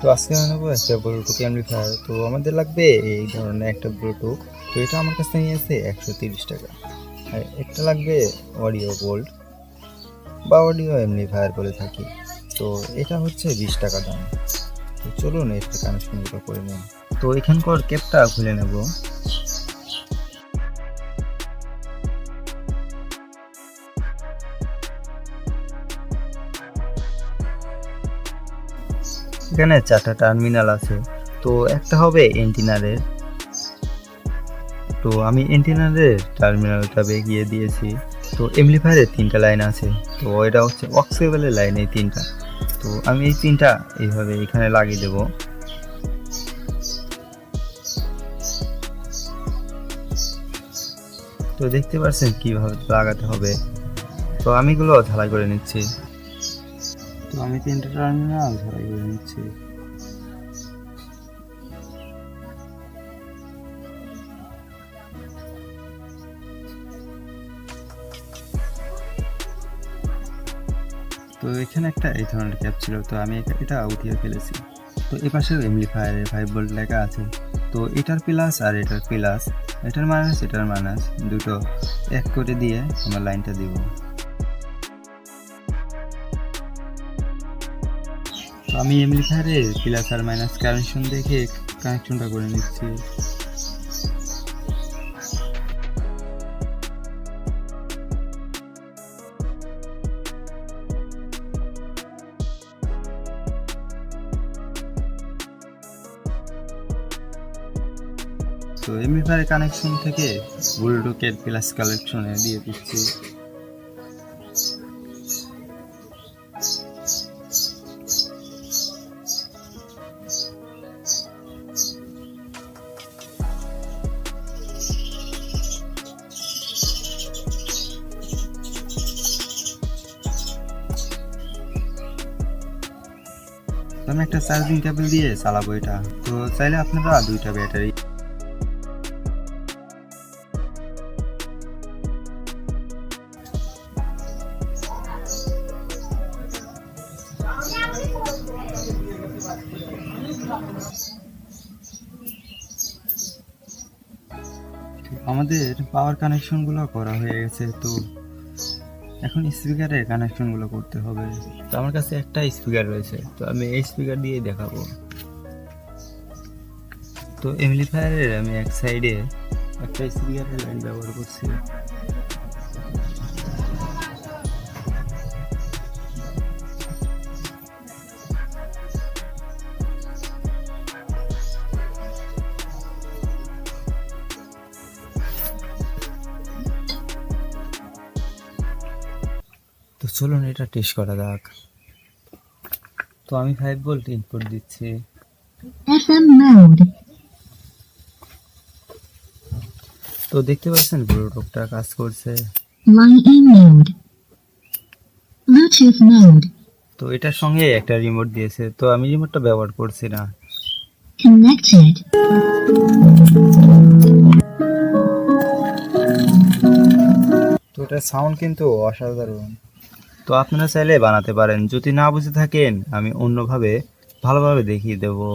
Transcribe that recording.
তো আজকে আমি নেব একটা ব্লুটুথ অ্যাম্পলিফায়ার তো আমাদের লাগবে এই ধরনের একটা ব্লুটুথ তো এটা আমার কাছে নিয়েছে একশো তিরিশ টাকা। আর একটা লাগবে অডিও গোল্ড বা অডিও এমনি ফায়ার বলে থাকি। তো এটা হচ্ছে বিশ টাকা দাম। তো চলুন একটা কানেকশনগুলো করে নিন তো এখানকার ক্যাপটা খুলে নেব। এখানে চারটা টার্মিনাল আছে। তো একটা হবে এন্টিনারের তো আমি এন্টিনারের টার্মিনালটা বেগিয়ে দিয়েছি। তো এমপ্লিফায়ারের তিনটা লাইন আছে। তো এটা হচ্ছে অক্সেবলের লাইন এই তিনটা। তো আমি এই তিনটা এইভাবে এখানে লাগিয়ে দেব। তো দেখতে পাচ্ছেন কীভাবে লাগাতে হবে। তো আমি এগুলো ঢালাই করে নিচ্ছি। তো আমি তিনটা টার্মিনাল ঢালাই করে নিচ্ছি। তো এখানে একটা এই ধরনের ক্যাপ ছিল, তো আমি এটা- উঠিয়ে ফেলেছি। তো এ পাশেও এমপ্লিফায়ারের ফাইভ ভোল্ট লেখা আছে। তো এটার প্লাস আর এটার প্লাস এটার মাইনাস এটার মাইনাস দুটো এক করে দিয়ে আমার লাইনটা দিব। আমি এমনি এমপ্লিফায়ারের প্লাস আর মাইনাস কানেকশন দেখে কানেকশনটা করে নিচ্ছি। তো এমপ্লিফায়ার কানেকশন থেকে বুলডুকের প্লাস কালেকশনে দিয়ে দিচ্ছি। আমি একটা চার্জিং কেবল দিয়ে চালাবো এটা। তো চাইলে আপনারা দুইটা ব্যাটারি আমাদের পাওয়ার কানেকশনগুলো করা হয়ে গেছে, তো এখন স্পিকারের কানেকশনগুলো করতে হবে। তো আমার কাছে একটা স্পিকার রয়েছে, তো আমি এই স্পিকার দিয়ে দেখাবো। তো এমপ্লিফায়ারের আমি এক সাইডে একটা স্পিকারের লাইন ব্যবহার করছি। চলুন এটা টেস্ট করা যাক। তো আমি ফাইভ ভোল্ট ইনপুট দিচ্ছি. তো দেখতে পাচ্ছেন ব্লুটুথটা কাজ করছে. তো এটার সঙ্গে একটা রিমোট দিয়েছে। তো আমি রিমোটটা ব্যবহার করছি না. তো এটার সাউন্ড কিন্তু অসাধারণ। তো আপনারা চাইলে বানাতে পারেন। যদি না বুঝে থাকেন আমি অন্যভাবে ভালোভাবে দেখিয়ে দেবো।